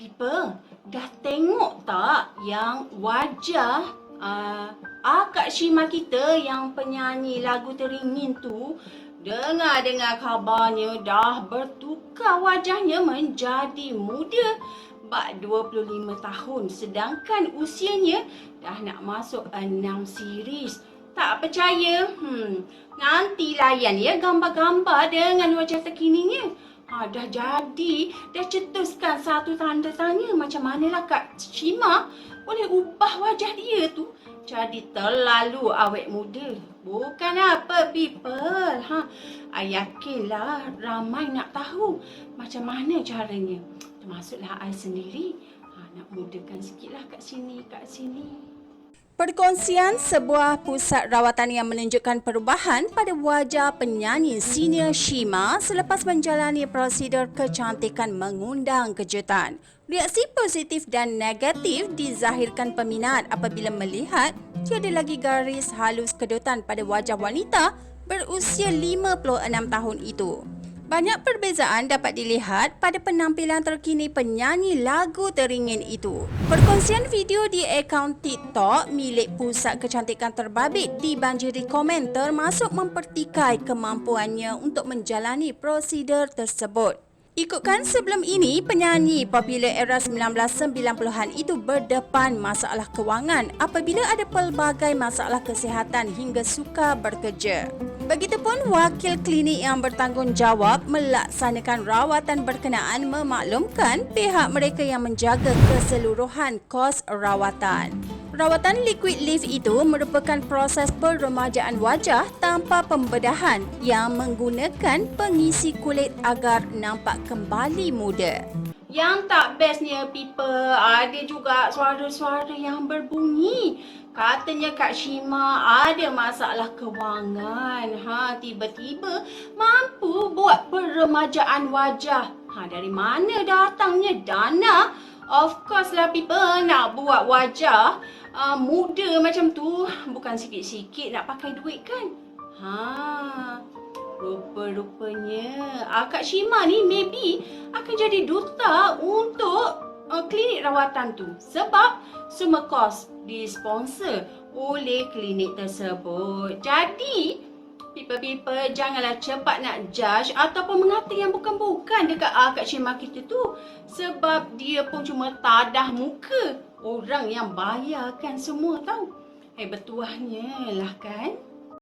People, dah tengok tak yang wajah uh, Akak Shima kita yang penyanyi lagu teringin tu Dengar-dengar kabarnya dah bertukar wajahnya menjadi muda Bak 25 tahun sedangkan usianya dah nak masuk 6 series tak percaya? Hmm, nanti layan ya gambar-gambar dengan wajah terkininya. Ha, dah jadi, dah cetuskan satu tanda tanya macam manalah Kak Shima boleh ubah wajah dia tu jadi terlalu awet muda. Bukan apa people. Ha, I yakinlah ramai nak tahu macam mana caranya. Termasuklah I sendiri. Ha, nak mudakan sikitlah kat sini, kat sini. Perkongsian sebuah pusat rawatan yang menunjukkan perubahan pada wajah penyanyi senior Shima selepas menjalani prosedur kecantikan mengundang kejutan. Reaksi positif dan negatif dizahirkan peminat apabila melihat tiada lagi garis halus kedutan pada wajah wanita berusia 56 tahun itu. Banyak perbezaan dapat dilihat pada penampilan terkini penyanyi lagu teringin itu. Perkongsian video di akaun TikTok milik Pusat Kecantikan Terbabit dibanjiri komen termasuk mempertikai kemampuannya untuk menjalani prosedur tersebut. Ikutkan sebelum ini, penyanyi popular era 1990-an itu berdepan masalah kewangan apabila ada pelbagai masalah kesihatan hingga suka bekerja. Begitupun wakil klinik yang bertanggungjawab melaksanakan rawatan berkenaan memaklumkan pihak mereka yang menjaga keseluruhan kos rawatan. Rawatan liquid lift itu merupakan proses peremajaan wajah tanpa pembedahan yang menggunakan pengisi kulit agar nampak kembali muda. Yang tak bestnya people ada juga suara-suara yang berbunyi. Katanya Kak Shima ada masalah kewangan. Ha, tiba-tiba mampu buat peremajaan wajah. Ha, dari mana datangnya dana? Of course lah people nak buat wajah uh, muda macam tu bukan sikit-sikit nak pakai duit kan? Ha, rupa-rupanya uh, Kak Shima ni maybe akan jadi duta untuk uh, klinik rawatan tu sebab semua kos disponsor oleh klinik tersebut. Jadi, people-people janganlah cepat nak judge ataupun mengata yang bukan-bukan dekat uh, Kak Shima kita tu sebab dia pun cuma tadah muka orang yang bayarkan semua tahu. Eh, bertuahnya lah kan?